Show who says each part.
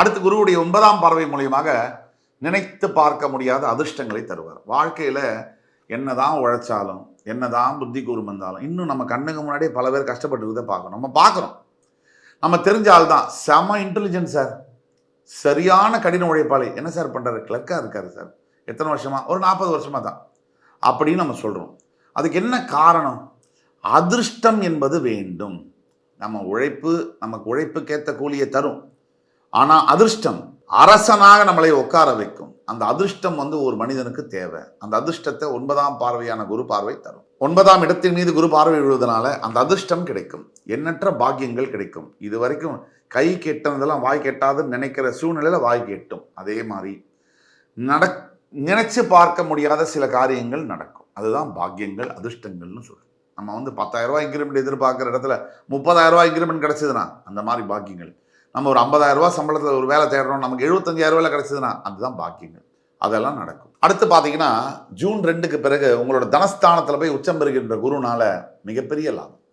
Speaker 1: அடுத்து குருவுடைய ஒன்பதாம் பார்வை மூலியமாக நினைத்து பார்க்க முடியாத அதிர்ஷ்டங்களை தருவார். வாழ்க்கையில் என்னதான் உழைச்சாலும் என்னதான் புத்தி கூர்மம் இருந்தாலும் இன்னும் நம்ம கண்ணுக்கு முன்னாடியே பல பேர் கஷ்டப்பட்டு பார்க்கணும். நம்ம பார்க்குறோம் நம்ம தெரிஞ்ச ஆள் தான் செம இன்டெலிஜென்ட் சார் சரியான கடின உழைப்பாளி. என்ன சார் பண்ணுறாரு கிளர்க்காக இருக்காரு சார் எத்தனை வருஷமா? ஒரு நாற்பது வருஷமா தான் அப்படின்னு நம்ம சொல்கிறோம் அதுக்கு என்ன காரணம்? அதிர்ஷ்டம் என்பது வேண்டும். நம்ம உழைப்பு நமக்கு உழைப்புக்கேற்ற கூலியை தரும். ஆனா அதிர்ஷ்டம். அரசனாக நம்மளை உட்கார வைக்கும். அந்த அதிர்ஷ்டம் வந்து ஒரு மனிதனுக்கு தேவை. அந்த அதிர்ஷ்டத்தை ஒன்பதாம் பார்வையான குரு பார்வை தரும். ஒன்பதாம் இடத்தின் மீது குரு பார்வை விழுவதனால அந்த அதிர்ஷ்டம் கிடைக்கும். எண்ணற்ற பாக்கியங்கள் கிடைக்கும். இது வரைக்கும் கை கெட்டதெல்லாம் வாய் கெட்டாதுன்னு நினைக்கிற சூழ்நிலையில வாய் கெட்டும். அதே மாதிரி நடக் நினைச்சு பார்க்க முடியாத சில காரியங்கள் நடக்கும். அதுதான் பாக்கியங்கள் அதிர்ஷ்டங்கள்னு சொல்றோம். நம்ம வந்து பத்தாயிரம் ரூபாய் இன்க்ரிமெண்ட் எதிர்பார்க்குற இடத்துல முப்பதாயிரம் ரூபாய் இன்க்ரிமெண்ட் கிடைச்சதுன்னா அந்த மாதிரி பாக்கியங்கள். நம்ம ஒரு 50000 சம்பளத்தில் ஒரு வேலை தேடுறோம் நமக்கு எழுபத்தஞ்சாயிரரூவாயில் கிடச்சிதுன்னா அதுதான் பாக்கியங்கள். அதெல்லாம் நடக்கும். அடுத்து பார்த்தீங்கன்னா ஜூன் ரெண்டுக்கு பிறகு உங்களோட தனஸ்தானத்தில் போய் உச்சம் பெறுகின்ற குருனால மிகப்பெரிய லாபம்.